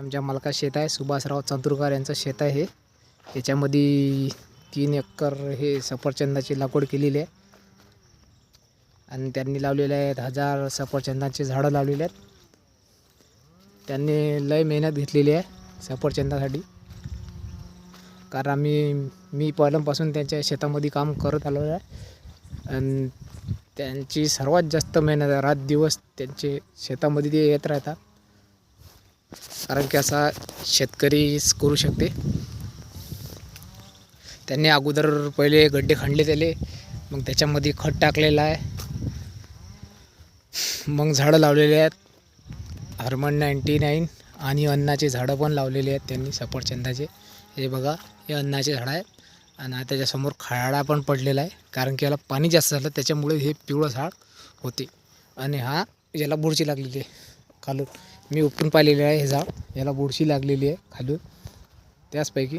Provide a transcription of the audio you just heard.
आमच्या मालका शेत आहे. सुभाषराव चांदुरकर यांचं शेत आहे हे. याच्यामध्ये तीन एकर हे सफरचंदाची लागवड केलेली आहे. आणि त्यांनी लावलेले आहेत हजार सफरचंदाची झाडं लावलेली आहेत. त्यांनी लय मेहनत घेतलेली आहे सफरचंदासाठी. कारण आम्ही मी पहिल्यापासून त्यांच्या शेतामध्ये काम करत आलो आहे. आणि त्यांची सर्वात जास्त मेहनत आहे रात दिवस त्यांचे शेतामध्ये ते येत राहतात. कारण की असा शेतकरीच करू शकते. त्यांनी अगोदर पहिले गड्डे खणले त्याले मग त्याच्यामध्ये खत टाकलेलं आहे. मग झाडं लावलेले आहेत. हर्मन नाईन्टी नाईन आणि अन्नाचे झाडं पण लावलेले आहेत त्यांनी सफरचंदाचे. हे बघा हे अन्नाचे झाडं आहे आणि त्याच्यासमोर खाडा पण पडलेला आहे. कारण की याला पाणी जास्त झालं त्याच्यामुळे हे पिवळं झाड होते. आणि हा याला बुरशी लागलेली आहे. खालून मी उपटून पाहिलेलं आहे हे झाड. याला बुरशी लागलेली आहे खालून. त्याचपैकी